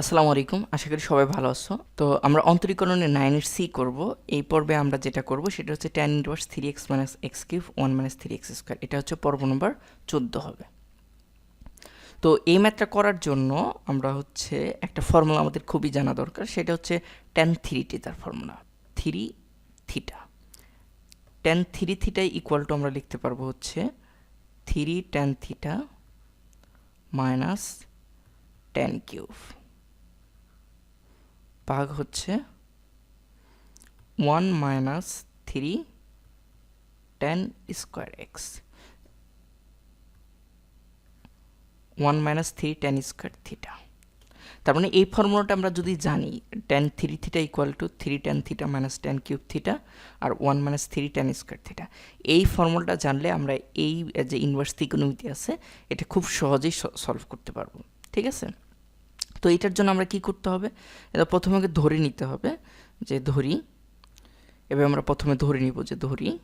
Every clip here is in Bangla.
আসসালামু আলাইকুম, আশা করি সবাই ভালো আছো। তো আমরা অন্তরীকরণে নাইনের সি করব। এই পর্বে আমরা যেটা করব সেটা হচ্ছে tan inverse three x minus x cube one minus three x square এটা হচ্ছে পর্ব নম্বর চোদ্দ হবে। তো এই ম্যাথটা করার জন্য আমরা হচ্ছে একটা ফর্মুলা আমাদের খুবই জানা দরকার, সেটা হচ্ছে tan three টিটার formula three theta tan three থিটাই equal to আমরা লিখতে পারব হচ্ছে three tan theta minus tan cube ভাগ হচ্ছে one minus three tan square x. One minus three tan square theta. তার মানে এই ফর্মুলাটা আমরা যদি জানি, tan three theta equal to three tan theta minus tan cube theta R one minus three tan square theta. এই ফর্মুলাটা জানলে আমরা এই যে ইনভার্স ত্রিকোণমিতি আছে, এটা খুব সহজেই সলভ করতে পারব। ঠিক আছে? তো এটার জন্য আমরা কি করতে হবে? এটা প্রথমে ধরে নিতে হবে যে ধরি। এবার আমরা প্রথমে ধরে নিব যে ধরি।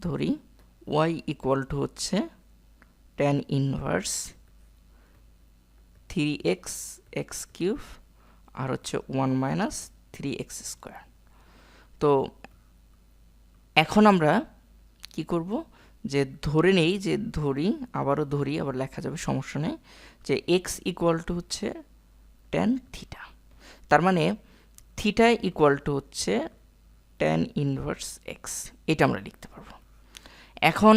ধরি। ওয়াই ইকুয়াল টু হচ্ছে tan inverse three x x cube আর হচ্ছে one minus three x square তো এখন আমরা কি করব? যে ধরে নেই, যে ধরি, আবারও ধরি, আবার লেখা যাবে, সমস্যা নেই, যে এক্স ইকুয়াল টু হচ্ছে টেন থিটা তার মানে থিটা ইকুয়াল টু হচ্ছে টেন ইনভার্স এক্স এটা আমরা লিখতে পারব। এখন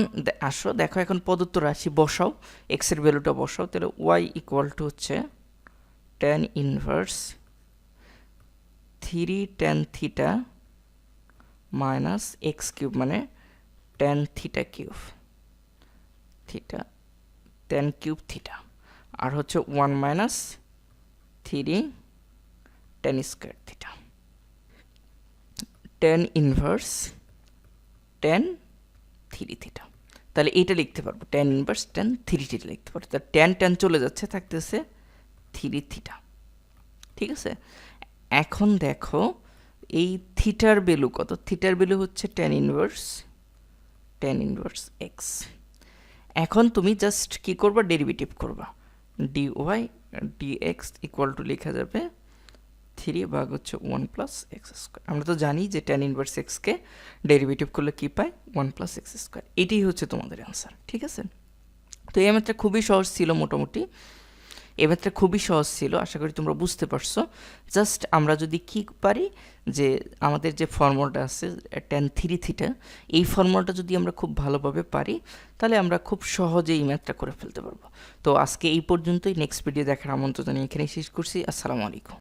আসো, দেখো এখন প্রদত্ত রাশি বসাও এক্সের ভ্যালুটা বসাও, তাহলে ওয়াই ইকুয়াল টু হচ্ছে tan inverse three tan theta minus x cube মানে tan theta cube theta tan cube theta আর হচ্ছে one minus three tan square theta tan inverse tan three theta তাহলে এইটা লিখতে পারব tan inverse tan three theta লিখতে পারব। তাহলে টেন টেন চলে যাচ্ছে, থাকতেছে থ্রি থিটা ঠিক আছে? এখন দেখো, এই থিটার ভ্যালু কত? থিটার ভ্যালু হচ্ছে tan inverse tan inverse x এখন তুমি জাস্ট কি করবা? ডেরিভেটিভ করবা। D y d x equal to লেখা যাবে থ্রি ভাগ হচ্ছে ওয়ান প্লাস এক্স স্কোয়ার আমরা তো জানি যে টেন ইনভার্স এক্সকে ডেরিভেটিভ করলে কী পাই ওয়ান প্লাস এক্স স্কোয়ার এটাই হচ্ছে তোমাদের অ্যান্সার ঠিক আছে? তো এই ম্যাথটা খুবই সহজ ছিল মোটামুটি। ম্যাথটা খুবই সহজ ছিল, আশা করি তোমরা বুঝতে পারছ। জাস্ট আমরা যদি কি পারি যে আমাদের যে ফর্মুলাটা আছে টেন থ্রি থিটা এই ফর্মুলাটা যদি আমরা খুব ভালোভাবে পারি, তাহলে আমরা খুব সহজেই ম্যাথটা করে ফেলতে পারব। তো আজকে এই পর্যন্তই নেক্সট ভিডিও দেখার আমন্ত্রণ জানিয়ে এখানেই শেষ করছি। আসসালামু আলাইকুম।